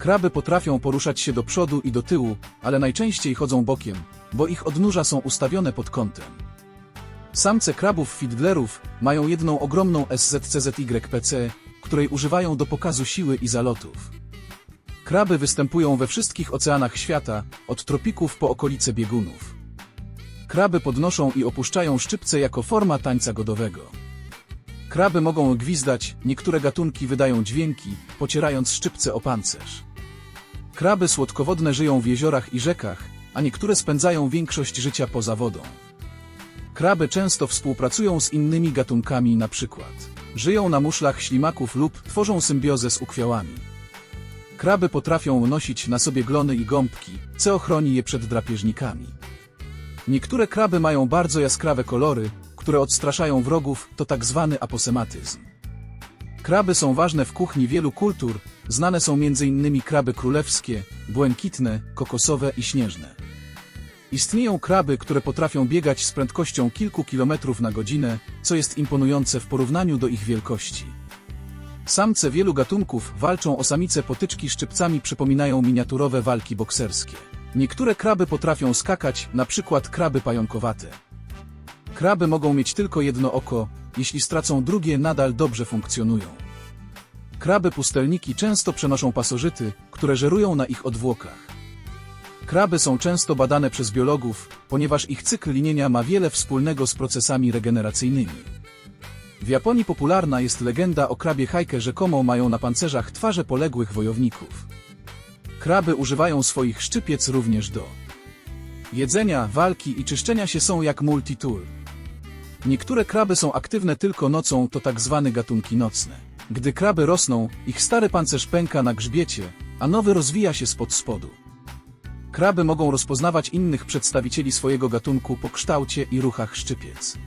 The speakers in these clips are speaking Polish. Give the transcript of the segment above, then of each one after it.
Kraby potrafią poruszać się do przodu i do tyłu, ale najczęściej chodzą bokiem, bo ich odnóża są ustawione pod kątem. Samce krabów fiddlerów mają jedną ogromną SZCZYPC, której używają do pokazu siły i zalotów. Kraby występują we wszystkich oceanach świata, od tropików po okolice biegunów. Kraby podnoszą i opuszczają szczypce jako forma tańca godowego. Kraby mogą gwizdać, niektóre gatunki wydają dźwięki, pocierając szczypce o pancerz. Kraby słodkowodne żyją w jeziorach i rzekach, a niektóre spędzają większość życia poza wodą. Kraby często współpracują z innymi gatunkami, przykład żyją na muszlach ślimaków lub tworzą symbiozę z ukwiałami. Kraby potrafią nosić na sobie glony i gąbki, co ochroni je przed drapieżnikami. Niektóre kraby mają bardzo jaskrawe kolory, które odstraszają wrogów, to tak zwany aposematyzm. Kraby są ważne w kuchni wielu kultur, znane są m.in. kraby królewskie, błękitne, kokosowe i śnieżne. Istnieją kraby, które potrafią biegać z prędkością kilku kilometrów na godzinę, co jest imponujące w porównaniu do ich wielkości. Samce wielu gatunków walczą o samice potyczki szczypcami przypominają miniaturowe walki bokserskie. Niektóre kraby potrafią skakać, na przykład kraby pająkowate. Kraby mogą mieć tylko jedno oko, jeśli stracą drugie nadal dobrze funkcjonują. Kraby pustelniki często przenoszą pasożyty, które żerują na ich odwłokach. Kraby są często badane przez biologów, ponieważ ich cykl linienia ma wiele wspólnego z procesami regeneracyjnymi. W Japonii popularna jest legenda o krabie hajkę, rzekomo mają na pancerzach twarze poległych wojowników. Kraby używają swoich szczypiec również do jedzenia, walki i czyszczenia się są jak multitool. Niektóre kraby są aktywne tylko nocą, to tak zwane gatunki nocne. Gdy kraby rosną, ich stary pancerz pęka na grzbiecie, a nowy rozwija się spod spodu. Kraby mogą rozpoznawać innych przedstawicieli swojego gatunku po kształcie i ruchach szczypiec.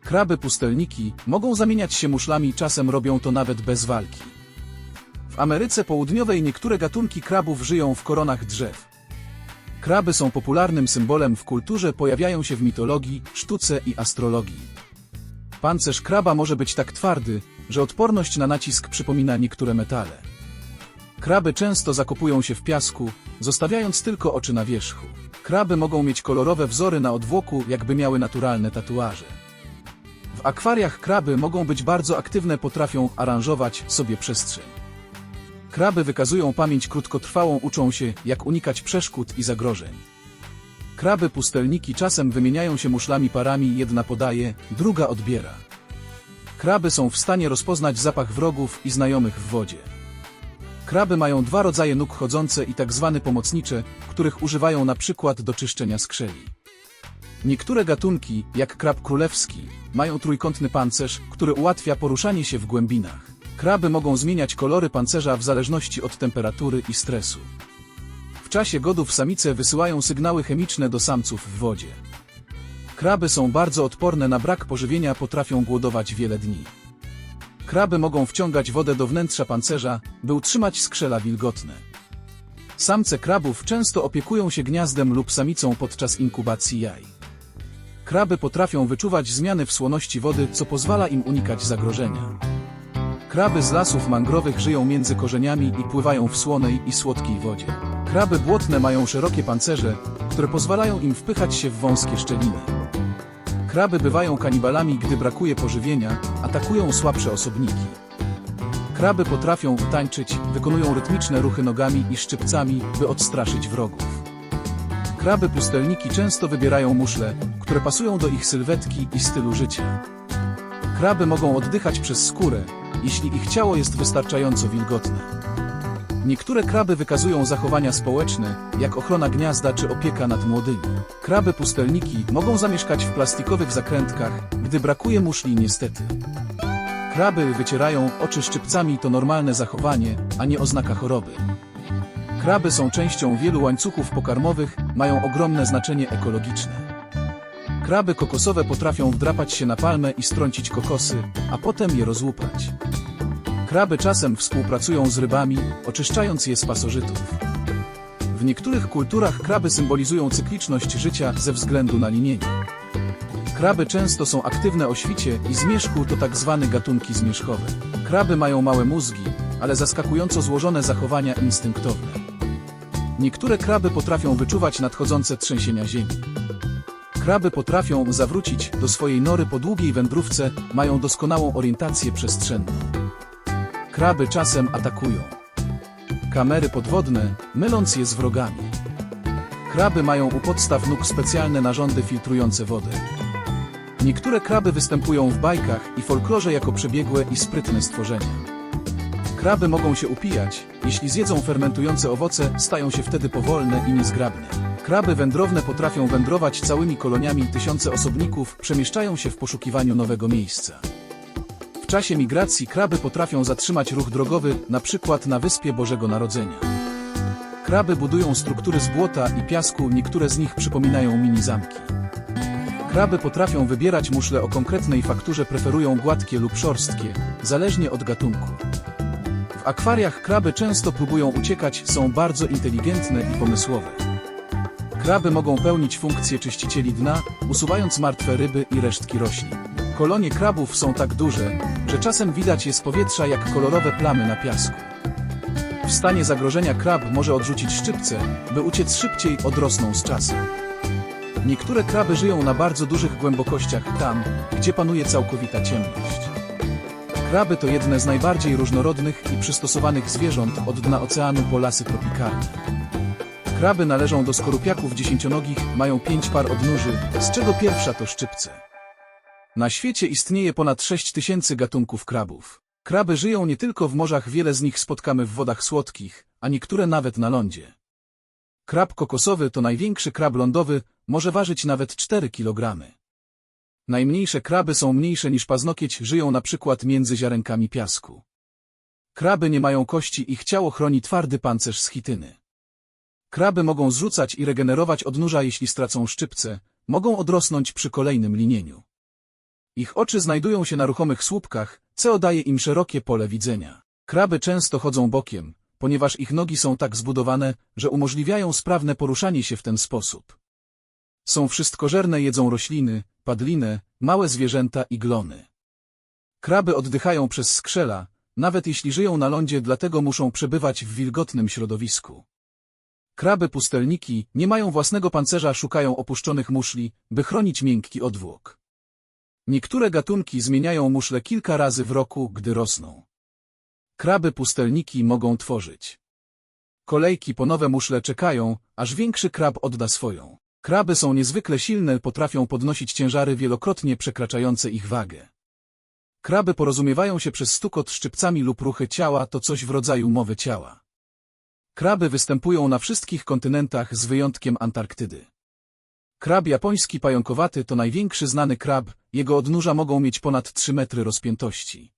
Kraby pustelniki mogą zamieniać się muszlami, czasem robią to nawet bez walki. W Ameryce Południowej niektóre gatunki krabów żyją w koronach drzew. Kraby są popularnym symbolem w kulturze, pojawiają się w mitologii, sztuce i astrologii. Pancerz kraba może być tak twardy, że odporność na nacisk przypomina niektóre metale. Kraby często zakopują się w piasku, zostawiając tylko oczy na wierzchu. Kraby mogą mieć kolorowe wzory na odwłoku, jakby miały naturalne tatuaże. W akwariach kraby mogą być bardzo aktywne, potrafią aranżować sobie przestrzeń. Kraby wykazują pamięć krótkotrwałą, uczą się, jak unikać przeszkód i zagrożeń. Kraby pustelniki czasem wymieniają się muszlami parami, jedna podaje, druga odbiera. Kraby są w stanie rozpoznać zapach wrogów i znajomych w wodzie. Kraby mają dwa rodzaje nóg chodzące i tak zwane pomocnicze, których używają na przykład do czyszczenia skrzeli. Niektóre gatunki, jak krab królewski, mają trójkątny pancerz, który ułatwia poruszanie się w głębinach. Kraby mogą zmieniać kolory pancerza w zależności od temperatury i stresu. W czasie godów samice wysyłają sygnały chemiczne do samców w wodzie. Kraby są bardzo odporne na brak pożywienia, potrafią głodować wiele dni. Kraby mogą wciągać wodę do wnętrza pancerza, by utrzymać skrzela wilgotne. Samce krabów często opiekują się gniazdem lub samicą podczas inkubacji jaj. Kraby potrafią wyczuwać zmiany w słoności wody, co pozwala im unikać zagrożenia. Kraby z lasów mangrowych żyją między korzeniami i pływają w słonej i słodkiej wodzie. Kraby błotne mają szerokie pancerze, które pozwalają im wpychać się w wąskie szczeliny. Kraby bywają kanibalami, gdy brakuje pożywienia, atakują słabsze osobniki. Kraby potrafią tańczyć, wykonują rytmiczne ruchy nogami i szczypcami, by odstraszyć wrogów. Kraby pustelniki często wybierają muszle, które pasują do ich sylwetki i stylu życia. Kraby mogą oddychać przez skórę, jeśli ich ciało jest wystarczająco wilgotne. Niektóre kraby wykazują zachowania społeczne, jak ochrona gniazda czy opieka nad młodymi. Kraby pustelniki mogą zamieszkać w plastikowych zakrętkach, gdy brakuje muszli niestety. Kraby wycierają oczy szczypcami to normalne zachowanie, a nie oznaka choroby. Kraby są częścią wielu łańcuchów pokarmowych, mają ogromne znaczenie ekologiczne. Kraby kokosowe potrafią wdrapać się na palmę i strącić kokosy, a potem je rozłupać. Kraby czasem współpracują z rybami, oczyszczając je z pasożytów. W niektórych kulturach kraby symbolizują cykliczność życia ze względu na linienie. Kraby często są aktywne o świcie i zmierzchu to tak zwane gatunki zmierzchowe. Kraby mają małe mózgi, ale zaskakująco złożone zachowania instynktowne. Niektóre kraby potrafią wyczuwać nadchodzące trzęsienia ziemi. Kraby potrafią zawrócić do swojej nory po długiej wędrówce, mają doskonałą orientację przestrzenną. Kraby czasem atakują. Kamery podwodne, myląc je z wrogami. Kraby mają u podstaw nóg specjalne narządy filtrujące wodę. Niektóre kraby występują w bajkach i folklorze jako przebiegłe i sprytne stworzenia. Kraby mogą się upijać, jeśli zjedzą fermentujące owoce, stają się wtedy powolne i niezgrabne. Kraby wędrowne potrafią wędrować całymi koloniami, tysiące osobników przemieszczają się w poszukiwaniu nowego miejsca. W czasie migracji kraby potrafią zatrzymać ruch drogowy, na przykład na Wyspie Bożego Narodzenia. Kraby budują struktury z błota i piasku, niektóre z nich przypominają mini zamki. Kraby potrafią wybierać muszle o konkretnej fakturze, preferują gładkie lub szorstkie, zależnie od gatunku. W akwariach kraby często próbują uciekać, są bardzo inteligentne i pomysłowe. Kraby mogą pełnić funkcję czyścicieli dna, usuwając martwe ryby i resztki roślin. Kolonie krabów są tak duże, że czasem widać je z powietrza jak kolorowe plamy na piasku. W stanie zagrożenia krab może odrzucić szczypce, by uciec szybciej odrosną z czasem. Niektóre kraby żyją na bardzo dużych głębokościach tam, gdzie panuje całkowita ciemność. Kraby to jedne z najbardziej różnorodnych i przystosowanych zwierząt od dna oceanu po lasy tropikalne. Kraby należą do skorupiaków dziesięcionogich, mają pięć par odnóży, z czego pierwsza to szczypce. Na świecie istnieje ponad 6 tysięcy gatunków krabów. Kraby żyją nie tylko w morzach, wiele z nich spotkamy w wodach słodkich, a niektóre nawet na lądzie. Krab kokosowy to największy krab lądowy, może ważyć nawet 4 kg. Najmniejsze kraby są mniejsze niż paznokieć, żyją na przykład między ziarenkami piasku. Kraby nie mają kości, ich ciało chroni twardy pancerz z chityny. Kraby mogą zrzucać i regenerować odnóża, jeśli stracą szczypce, mogą odrosnąć przy kolejnym linieniu. Ich oczy znajdują się na ruchomych słupkach, co daje im szerokie pole widzenia. Kraby często chodzą bokiem, ponieważ ich nogi są tak zbudowane, że umożliwiają sprawne poruszanie się w ten sposób. Są wszystkożerne, jedzą rośliny, padlinę, małe zwierzęta i glony. Kraby oddychają przez skrzela, nawet jeśli żyją na lądzie, dlatego muszą przebywać w wilgotnym środowisku. Kraby pustelniki nie mają własnego pancerza, szukają opuszczonych muszli, by chronić miękki odwłok. Niektóre gatunki zmieniają muszle kilka razy w roku, gdy rosną. Kraby pustelniki mogą tworzyć. Kolejki po nowe muszle czekają, aż większy krab odda swoją. Kraby są niezwykle silne, potrafią podnosić ciężary wielokrotnie przekraczające ich wagę. Kraby porozumiewają się przez stukot szczypcami lub ruchy ciała, to coś w rodzaju mowy ciała. Kraby występują na wszystkich kontynentach z wyjątkiem Antarktydy. Krab japoński pająkowaty to największy znany krab, jego odnóża mogą mieć ponad 3 metry rozpiętości.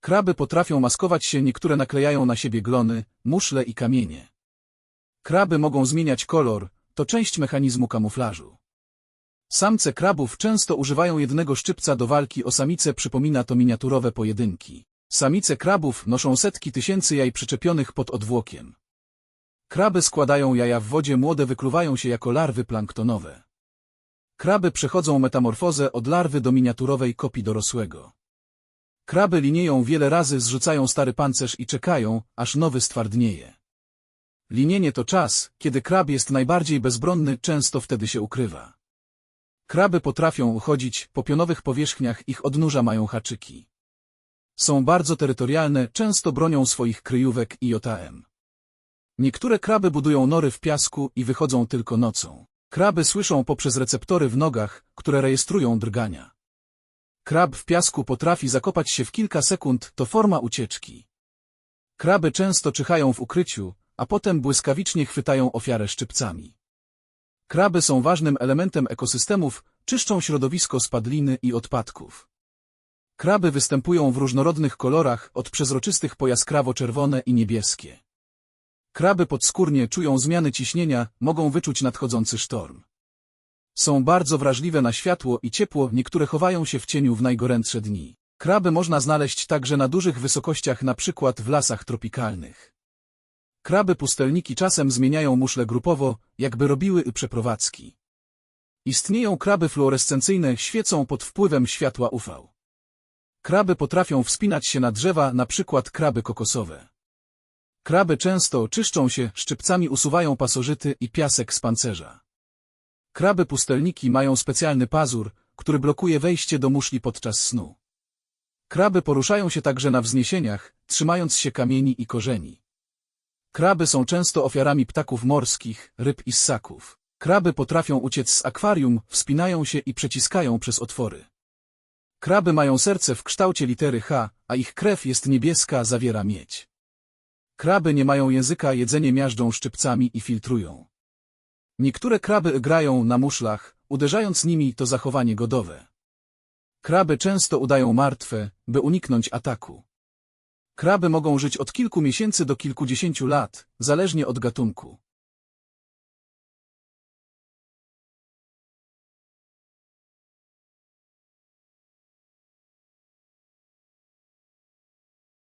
Kraby potrafią maskować się, niektóre naklejają na siebie glony, muszle i kamienie. Kraby mogą zmieniać kolor, to część mechanizmu kamuflażu. Samce krabów często używają jednego szczypca do walki o samice, przypomina to miniaturowe pojedynki. Samice krabów noszą setki tysięcy jaj przyczepionych pod odwłokiem. Kraby składają jaja w wodzie, młode wykluwają się jako larwy planktonowe. Kraby przechodzą metamorfozę od larwy do miniaturowej kopii dorosłego. Kraby linieją wiele razy, zrzucają stary pancerz i czekają, aż nowy stwardnieje. Linienie to czas, kiedy krab jest najbardziej bezbronny, często wtedy się ukrywa. Kraby potrafią chodzić, po pionowych powierzchniach ich odnóża mają haczyki. Są bardzo terytorialne, często bronią swoich kryjówek i JM. Niektóre kraby budują nory w piasku i wychodzą tylko nocą. Kraby słyszą poprzez receptory w nogach, które rejestrują drgania. Krab w piasku potrafi zakopać się w kilka sekund, to forma ucieczki. Kraby często czyhają w ukryciu, a potem błyskawicznie chwytają ofiarę szczypcami. Kraby są ważnym elementem ekosystemów, czyszczą środowisko z padliny i odpadków. Kraby występują w różnorodnych kolorach, od przezroczystych po jaskrawo-czerwone i niebieskie. Kraby podskórnie czują zmiany ciśnienia, mogą wyczuć nadchodzący sztorm. Są bardzo wrażliwe na światło i ciepło, niektóre chowają się w cieniu w najgorętsze dni. Kraby można znaleźć także na dużych wysokościach, przykład w lasach tropikalnych. Kraby pustelniki czasem zmieniają muszle grupowo, jakby robiły przeprowadzki. Istnieją kraby fluorescencyjne, świecą pod wpływem światła UV. Kraby potrafią wspinać się na drzewa, przykład kraby kokosowe. Kraby często czyszczą się, szczypcami usuwają pasożyty i piasek z pancerza. Kraby pustelniki mają specjalny pazur, który blokuje wejście do muszli podczas snu. Kraby poruszają się także na wzniesieniach, trzymając się kamieni i korzeni. Kraby są często ofiarami ptaków morskich, ryb i ssaków. Kraby potrafią uciec z akwarium, wspinają się i przeciskają przez otwory. Kraby mają serce w kształcie litery H, a ich krew jest niebieska, zawiera miedź. Kraby nie mają języka, jedzenie miażdżą szczypcami i filtrują. Niektóre kraby grają na muszlach, uderzając nimi to zachowanie godowe. Kraby często udają martwe, by uniknąć ataku. Kraby mogą żyć od kilku miesięcy do kilkudziesięciu lat, zależnie od gatunku.